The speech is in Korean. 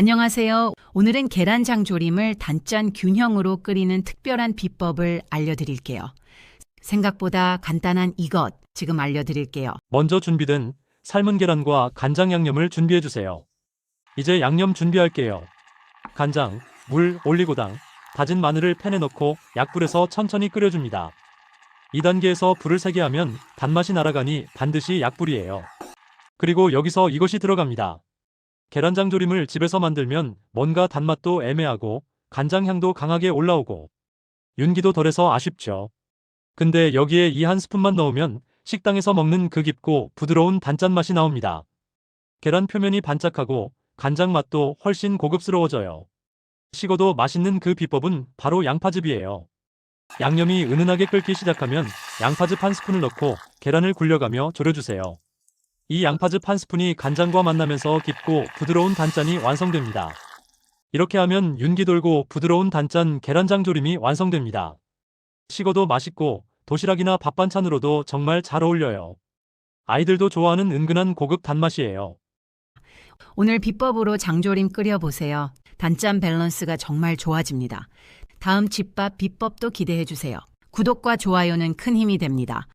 안녕하세요. 오늘은 계란장 조림을 단짠 균형으로 끓이는 특별한 비법을 알려드릴게요. 생각보다 간단한 이것 지금 알려드릴게요. 먼저 준비된 삶은 계란과 간장 양념을 준비해 주세요. 이제 양념 준비할게요. 간장, 물, 올리고당, 다진 마늘을 팬에 넣고 약불에서 천천히 끓여줍니다. 2단계에서 불을 세게 하면 단맛이 날아가니 반드시 약불이에요. 그리고 여기서 이것이 들어갑니다. 계란장 조림을 집에서 만들면 뭔가 단맛도 애매하고 간장 향도 강하게 올라오고 윤기도 덜해서 아쉽죠. 근데 여기에 이 한 스푼만 넣으면 식당에서 먹는 그 깊고 부드러운 단짠 맛이 나옵니다. 계란 표면이 반짝하고 간장 맛도 훨씬 고급스러워져요. 식어도 맛있는 그 비법은 바로 양파즙이에요. 양념이 은은하게 끓기 시작하면 양파즙 한 스푼을 넣고 계란을 굴려가며 졸여주세요. 이 양파즙 한 스푼이 간장과 만나면서 깊고 부드러운 단짠이 완성됩니다. 이렇게 하면 윤기 돌고 부드러운 단짠 계란장 조림이 완성됩니다. 식어도 맛있고 도시락이나 밥 반찬으로도 정말 잘 어울려요. 아이들도 좋아하는 은근한 고급 단맛이에요. 오늘 비법으로 장조림 끓여보세요. 단짠 밸런스가 정말 좋아집니다. 다음 집밥 비법도 기대해주세요. 구독과 좋아요는 큰 힘이 됩니다.